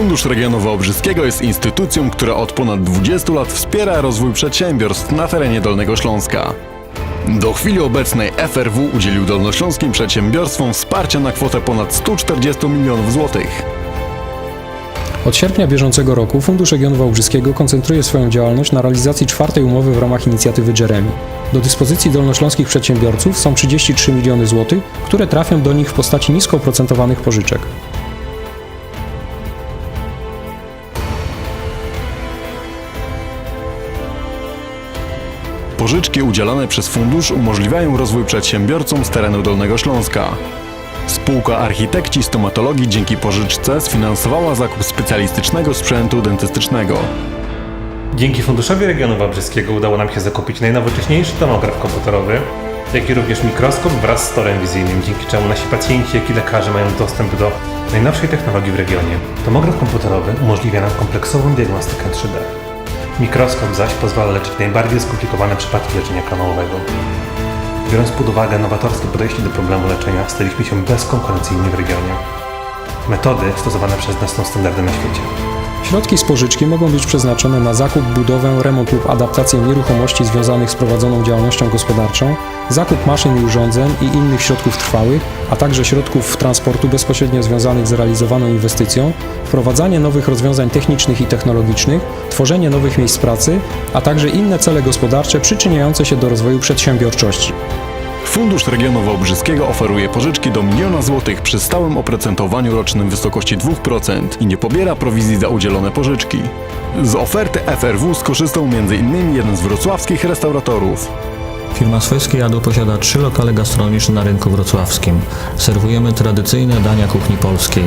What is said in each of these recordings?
Fundusz Regionu Wałbrzyskiego jest instytucją, która od ponad 20 lat wspiera rozwój przedsiębiorstw na terenie Dolnego Śląska. Do chwili obecnej FRW udzielił dolnośląskim przedsiębiorstwom wsparcia na kwotę ponad 140 milionów złotych. Od sierpnia bieżącego roku Fundusz Regionu Wałbrzyskiego koncentruje swoją działalność na realizacji czwartej umowy w ramach inicjatywy Jeremy. Do dyspozycji dolnośląskich przedsiębiorców są 33 miliony złotych, które trafią do nich w postaci nisko oprocentowanych pożyczek. Pożyczki udzielane przez fundusz umożliwiają rozwój przedsiębiorcom z terenu Dolnego Śląska. Spółka Architekci Stomatologii dzięki pożyczce sfinansowała zakup specjalistycznego sprzętu dentystycznego. Dzięki Funduszowi Regionu Wałbrzyskiego udało nam się zakupić najnowocześniejszy tomograf komputerowy, jak i również mikroskop wraz z torem wizyjnym, dzięki czemu nasi pacjenci, jak i lekarze mają dostęp do najnowszej technologii w regionie. Tomograf komputerowy umożliwia nam kompleksową diagnostykę 3D. Mikroskop zaś pozwala leczyć najbardziej skomplikowane przypadki leczenia kanałowego. Biorąc pod uwagę nowatorskie podejście do problemu leczenia, staliśmy się bezkonkurencyjni w regionie. Metody stosowane przez nas są standardem na świecie. Środki z pożyczki mogą być przeznaczone na zakup, budowę, remont lub adaptację nieruchomości związanych z prowadzoną działalnością gospodarczą, zakup maszyn i urządzeń i innych środków trwałych, a także środków transportu bezpośrednio związanych z realizowaną inwestycją, wprowadzanie nowych rozwiązań technicznych i technologicznych, tworzenie nowych miejsc pracy, a także inne cele gospodarcze przyczyniające się do rozwoju przedsiębiorczości. Fundusz Regionu Wałbrzyskiego oferuje pożyczki do miliona złotych przy stałym oprocentowaniu rocznym w wysokości 2% i nie pobiera prowizji za udzielone pożyczki. Z oferty FRW skorzystał m.in. jeden z wrocławskich restauratorów. Firma Swojskie Jadło posiada trzy lokale gastronomiczne na rynku wrocławskim. Serwujemy tradycyjne dania kuchni polskiej.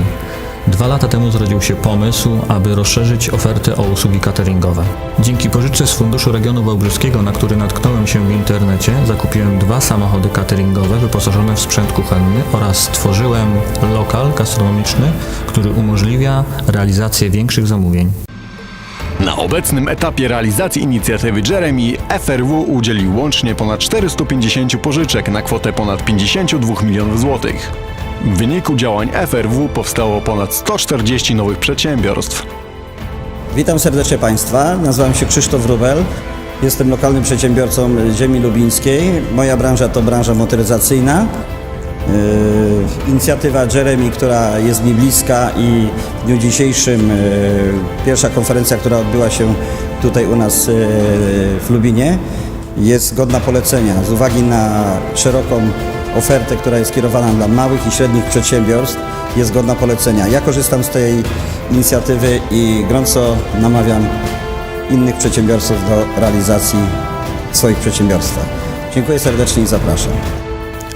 Dwa lata temu zrodził się pomysł, aby rozszerzyć ofertę o usługi cateringowe. Dzięki pożyczce z Funduszu Regionu Wałbrzyskiego, na który natknąłem się w internecie, zakupiłem dwa samochody cateringowe wyposażone w sprzęt kuchenny oraz stworzyłem lokal gastronomiczny, który umożliwia realizację większych zamówień. Na obecnym etapie realizacji inicjatywy Jeremy FRW udzielił łącznie ponad 450 pożyczek na kwotę ponad 52 milionów złotych. W wyniku działań FRW powstało ponad 140 nowych przedsiębiorstw. Witam serdecznie Państwa. Nazywam się Krzysztof Wróbel. Jestem lokalnym przedsiębiorcą ziemi lubińskiej. Moja branża to branża motoryzacyjna. Yy, Inicjatywa Jeremy, która jest mi bliska i w dniu dzisiejszym yy, pierwsza konferencja, która odbyła się tutaj u nas yy, w Lubinie jest godna polecenia z uwagi na szeroką ofertę, która jest kierowana dla małych i średnich przedsiębiorstw jest godna polecenia. Ja korzystam z tej inicjatywy i gorąco namawiam innych przedsiębiorców do realizacji swoich przedsiębiorstwa. Dziękuję serdecznie i zapraszam.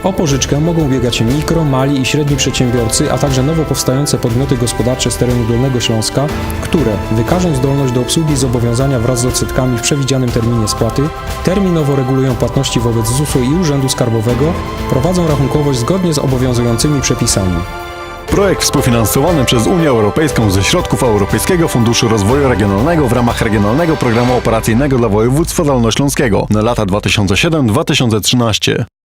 O pożyczkę mogą ubiegać się mikro, mali i średni przedsiębiorcy, a także nowo powstające podmioty gospodarcze z terenu Dolnego Śląska, które wykażą zdolność do obsługi zobowiązania wraz z odsetkami w przewidzianym terminie spłaty, terminowo regulują płatności wobec ZUS-u i Urzędu Skarbowego, prowadzą rachunkowość zgodnie z obowiązującymi przepisami. Projekt współfinansowany przez Unię Europejską ze środków Europejskiego Funduszu Rozwoju Regionalnego w ramach Regionalnego Programu Operacyjnego dla Województwa Dolnośląskiego na lata 2007-2013.